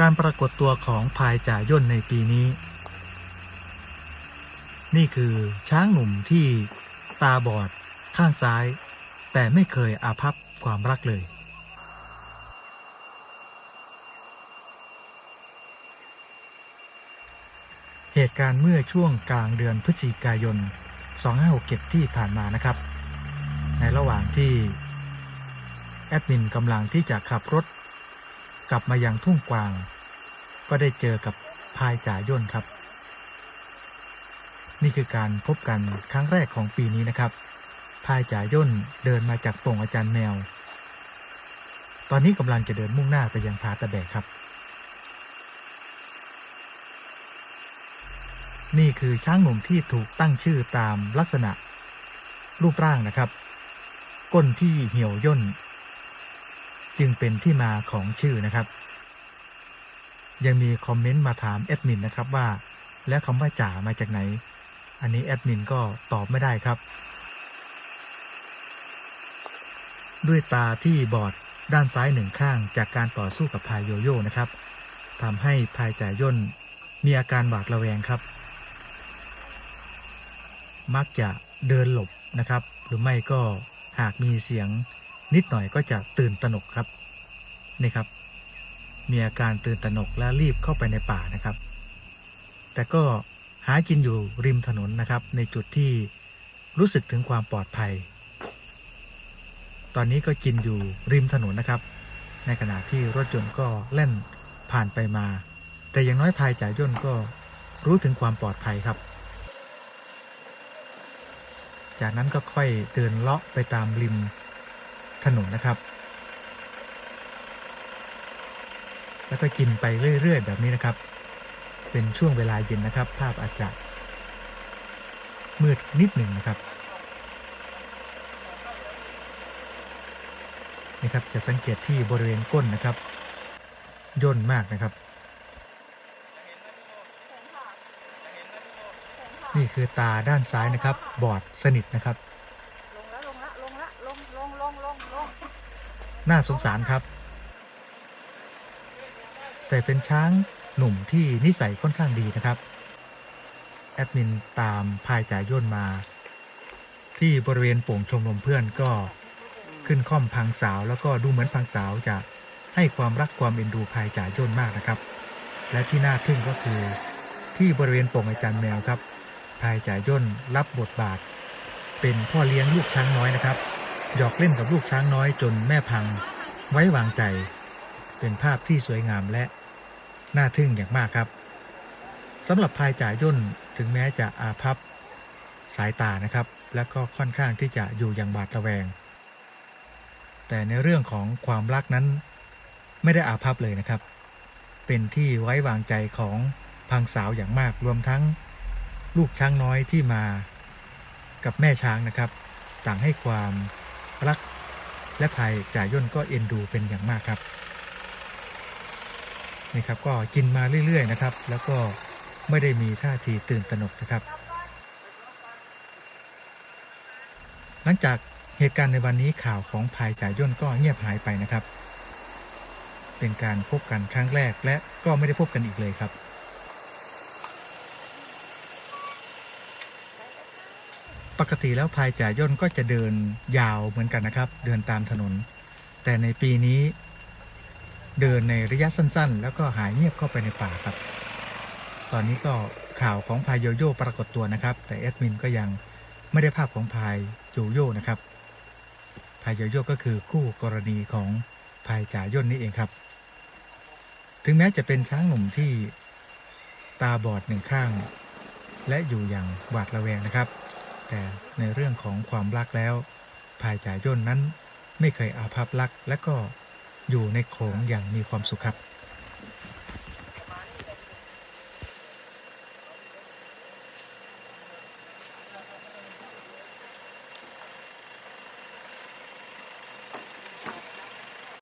การปรากฏตัวของพายจ่าย่นในปีนี้ นี่คือช้างหนุ่มที่ตาบอดข้างซ้าย แต่ไม่เคยอาภัพความรักเลย เหตุการณ์เมื่อช่วงกลางเดือนพฤศจิกายน 2567 ที่ผ่านมานะครับ ในระหว่างที่ แอดมินกำลังที่จะขับรถ กลับมายังทุ่งกวาง ก็ได้เจอกับพายจ่าย่นครับ นี่คือการพบกันครั้งแรกของปีนี้นะครับ พายจ่าย่นเดินมาจากป่งอาจารย์แมว ตอนนี้กำลังจะเดินมุ่งหน้าไปยังพาตะแบกครับ นี่คือช้างหนุ่มที่ถูกตั้งชื่อตามลักษณะรูปร่างนะครับ ก้นที่เหี่ยวย่น จึงเป็นที่มาของชื่อนะครับ ยังมีคอมเมนต์มาถามแอดมินนะครับว่า แล้วคำว่าจ่ามาจากไหน อันนี้แอดมินก็ตอบไม่ได้ครับ ด้วยตาที่บอดด้านซ้ายหนึ่งข้างจากการต่อสู้กับพายโยโย่นะครับทำให้พายจ่ายย่นมีอาการหวาดระแวงครับ มักจะเดินหลบนะครับ หรือไม่ก็หากมีเสียง นิดหน่อยก็จะตื่นตระหนกครับนี่ครับ มีอาการตื่นตระหนกและรีบเข้าไปในป่านะครับ แต่ก็หากินอยู่ริมถนนนะครับ ในจุดที่รู้สึกถึงความปลอดภัย ตอนนี้ก็กินอยู่ริมถนนนะครับ ในขณะที่รถยนต์ก็เล่นผ่านไปมา แต่อย่างน้อยพายจ่ายย่นก็รู้ถึงความปลอดภัยครับ จากนั้นก็ค่อยเดินเลาะไปตามริม ถนนนะครับ แล้วก็กินไปเรื่อย ๆ แบบนี้นะครับ เป็นช่วงเวลาเย็นนะครับ ภาพอาจจะมืดนิดหนึ่งนะครับนี่ครับจะสังเกตที่บริเวณก้นนะครับ ย่นมากนะครับ นี่คือตาด้านซ้ายนะครับ บอดสนิทนะครับ ลงแล้วลงละลงละลงลงลงลงลง น่าสงสารครับ แต่เป็นช้างหนุ่มที่นิสัยค่อนข้างดีนะครับ แอดมินตามพายจ่ายย่นมา ที่บริเวณโป่งชมรมเพื่อนก็ขึ้นค่อมพังสาว แล้วก็ดูเหมือนพังสาวจะให้ความรักความเอ็นดูพายจ่ายย่นมากนะครับ และที่น่าทึ่งก็คือที่บริเวณโป่งอาจารย์แมวครับพายจ่ายย่นรับบทบาท เป็นพ่อเลี้ยงลูกช้างน้อยนะครับ หยอกเล่นกับลูกช้างน้อยจนแม่พังไว้วางใจ เป็นภาพที่สวยงามและน่าทึ่งอย่างมากครับสำหรับพายจ่ายย่นถึงแม้จะอาภัพสายตานะครับ และก็ค่อนข้างที่จะอยู่อย่างบาดระแวง แต่ในเรื่องของความรักนั้น ไม่ได้อาภัพเลยนะครับ เป็นที่ไว้วางใจของพังสาวอย่างมากรวมทั้งลูกช้างน้อยที่มา กับแม่ช้างนะครับ ต่างให้ความ รัก และภายจ่ายย่นก็เอ็นดูเป็นอย่างมากครับนี่ครับก็กินมาเรื่อยๆนะครับ แล้วก็ไม่ได้มีท่าทีตื่นตระหนกนะครับ หลังจากเหตุการณ์ในวันนี้ข่าวของภายจ่ายย่นก็เงียบหายไปนะครับ เป็นการพบกันครั้งแรกและก็ไม่ได้พบกันอีกเลยครับ ปกติแล้วพายจ่ายย่นก็จะเดินยาวเหมือนกันนะครับ เดินตามถนน แต่ในปีนี้ เดินในระยะสั้นๆ แล้วก็หายเงียบเข้าไปในป่าครับ ตอนนี้ก็ข่าวของพายโยโย่ปรากฏตัวนะครับ แต่แอดมินก็ยังไม่ได้ภาพของพายโยโย่นะครับพายโยโย่ก็คือคู่กรณีของพายจ่ายย่นนี่เองครับ ถึงแม้จะเป็นช้างหนุ่มที่ตาบอดหนึ่งข้าง และอยู่อย่างหวาดระแวงนะครับ แต่ในเรื่องของความรักแล้วพายจ่ายย่นนั้นไม่เคยอาภัพรักและก็อยู่ในโขงอย่างมีความสุขครับ